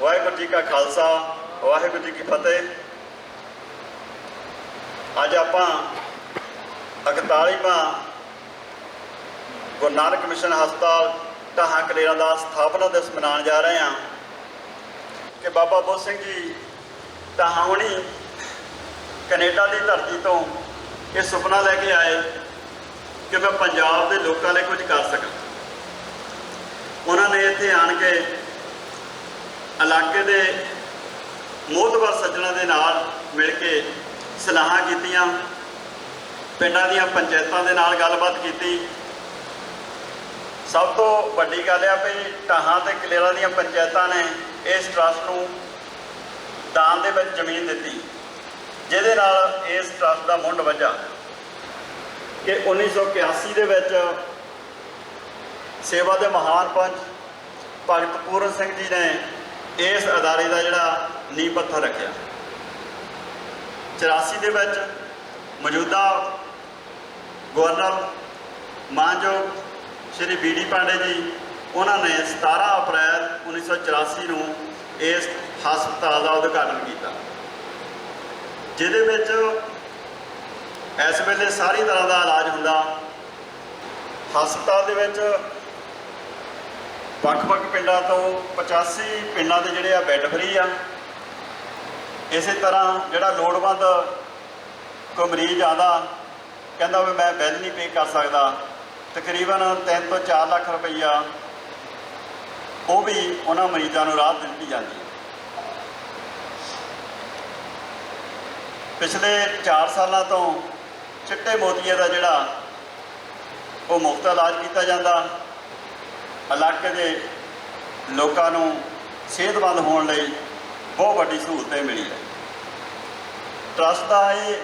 ਵਾਹਿਗੁਰੂ ਜੀ ਕਾ ਖਾਲਸਾ, ਵਾਹਿਗੁਰੂ ਜੀ ਕੀ ਫਤਿਹ। ਅੱਜ ਆਪਾਂ 41ਵਾਂ ਗੁਰੂ ਨਾਨਕ ਮਿਸ਼ਨ ਹਸਪਤਾਲ ਢਾਹਾਂ ਕਲੇਰਾ ਦਾ ਸਥਾਪਨਾ ਦਿਵਸ ਮਨਾਉਣ ਜਾ ਰਹੇ ਹਾਂ। ਕਿ ਬਾਬਾ ਬੋਧ ਸਿੰਘ ਜੀ ਢਾਹਾਂ ਹੁਣੀ ਕੈਨੇਡਾ ਦੀ ਧਰਤੀ ਤੋਂ ਇਹ ਸੁਪਨਾ ਲੈ ਕੇ ਆਏ ਕਿ ਮੈਂ ਪੰਜਾਬ ਦੇ ਲੋਕਾਂ ਲਈ ਕੁਝ ਕਰ ਸਕਾਂ। ਉਹਨਾਂ ਨੇ ਇੱਥੇ ਆਣ ਕੇ ਇਲਾਕੇ ਦੇ ਮੋਹਤਵਰ ਸੱਜਣਾ ਦੇ ਨਾਲ ਮਿਲ ਕੇ ਸਲਾਹਾਂ ਕੀਤੀਆਂ, ਪਿੰਡਾਂ ਦੀਆਂ ਪੰਚਾਇਤਾਂ ਦੇ ਨਾਲ ਗੱਲਬਾਤ ਕੀਤੀ। ਸਭ ਤੋਂ ਵੱਡੀ ਗੱਲ ਆ ਵੀ ਟਾਹਾਂ ਤੇ ਕਲੇਰਾਂ ਦੀਆਂ ਪੰਚਾਇਤਾਂ ਨੇ ਇਸ ਟਰਸਟ ਨੂੰ ਦਾਨ ਦੇ ਵਿੱਚ ਜ਼ਮੀਨ ਦਿੱਤੀ, ਜਿਹਦੇ ਨਾਲ ਇਸ ਟਰਸਟ ਦਾ ਮੁੰਡ ਵੱਜਾ ਕਿ 1981 ਦੇ ਵਿੱਚ ਸੇਵਾ ਦੇ ਮਹਾਨ ਪੰਚ ਭਗਤ ਪੂਰਨ ਸਿੰਘ ਜੀ ਨੇ ਇਸ ਅਦਾਰੇ ਦਾ ਜਿਹੜਾ ਨੀਂਹ ਪੱਥਰ ਰੱਖਿਆ। 84 ਦੇ ਵਿੱਚ ਮੌਜੂਦਾ ਗਵਰਨਰ ਮਾਨਯੋਗ ਸ਼੍ਰੀ ਬੀਡੀ ਪਾਂਡੇ ਜੀ, ਉਹਨਾਂ ਨੇ 17 ਅਪ੍ਰੈਲ 1984 ਨੂੰ ਇਸ ਹਸਪਤਾਲ ਦਾ ਉਦਘਾਟਨ ਕੀਤਾ। ਜਿਹਦੇ ਵਿੱਚ ਇਸ ਵੇਲੇ ਸਾਰੀ ਤਰ੍ਹਾਂ ਦਾ ਇਲਾਜ ਹੁੰਦਾ। ਹਸਪਤਾਲ ਦੇ ਵਿੱਚ ਵੱਖ-ਵੱਖ ਪਿੰਡਾਂ ਤੋਂ 85 ਪਿੰਡਾਂ ਦੇ ਜਿਹੜੇ ਆ ਬੈੱਡ ਫਰੀ ਆ। ਇਸੇ ਤਰ੍ਹਾਂ ਜਿਹੜਾ ਲੋੜਵੰਦ ਕੋਈ ਮਰੀਜ਼ ਆਉਂਦਾ, ਕਹਿੰਦਾ ਵੀ ਮੈਂ ਬਿੱਲ ਨਹੀਂ ਪੇ ਕਰ ਸਕਦਾ, ਤਕਰੀਬਨ 3 ਤੋਂ 4 ਲੱਖ ਰੁਪਈਆ ਉਹ ਵੀ ਉਹਨਾਂ ਮਰੀਜ਼ਾਂ ਨੂੰ ਰਾਹਤ ਦਿੱਤੀ ਜਾਂਦੀ ਹੈ। ਪਿਛਲੇ 4 ਸਾਲਾਂ ਤੋਂ ਚਿੱਟੇ ਮੋਤੀਏ ਦਾ ਜਿਹੜਾ ਉਹ ਮੁਫਤ ਇਲਾਜ ਕੀਤਾ ਜਾਂਦਾ। ਇਲਾਕੇ ਦੇ ਲੋਕਾਂ ਨੂੰ ਸਿਹਤਮੰਦ ਹੋਣ ਲਈ ਬਹੁਤ ਵੱਡੀ ਸਹੂਲਤ ਮਿਲੀ ਹੈ। ਟਰਸਟ ਦਾ ਇਹ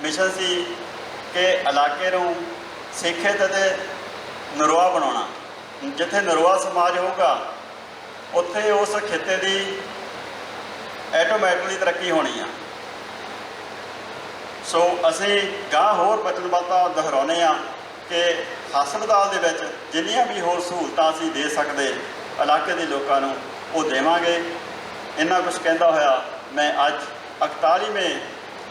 ਮਿਸ਼ਨ ਸੀ ਕਿ ਇਲਾਕੇ ਨੂੰ ਸਿੱਖਿਅਤ ਅਤੇ ਨਰਵਾ ਬਣਾਉਣਾ। ਜਿੱਥੇ ਨਰਵਾ ਸਮਾਜ ਹੋਊਗਾ, ਉੱਥੇ ਉਸ ਖਿੱਤੇ ਦੀ ਆਟੋਮੈਟਿਕਲੀ ਤਰੱਕੀ ਹੋਣੀ ਆ। ਸੋ ਅਸੀਂ ਗਾਂ ਹੋਰ ਬਚਨਬੱਧਤਾ ਦੁਹਰਾਉਂਦੇ ਆ ਕਿ ਹਸਪਤਾਲ ਦੇ ਵਿੱਚ ਜਿੰਨੀਆਂ ਵੀ ਹੋਰ ਸਹੂਲਤਾਂ ਅਸੀਂ ਦੇ ਸਕਦੇ ਇਲਾਕੇ ਦੇ ਲੋਕਾਂ ਨੂੰ, ਉਹ ਦੇਵਾਂਗੇ। ਇੰਨਾ ਕੁਝ ਕਹਿੰਦਾ ਹੋਇਆ, ਮੈਂ ਅੱਜ 41ਵੇਂ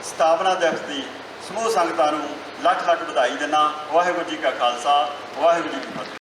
ਸਥਾਪਨਾ ਦਿਵਸ ਦੀ ਸਮੂਹ ਸੰਗਤਾਂ ਨੂੰ ਲੱਖ ਲੱਖ ਵਧਾਈ ਦਿੰਦਾ। ਵਾਹਿਗੁਰੂ ਜੀ ਕਾ ਖਾਲਸਾ, ਵਾਹਿਗੁਰੂ ਜੀ ਕੀ ਫਤਿਹ।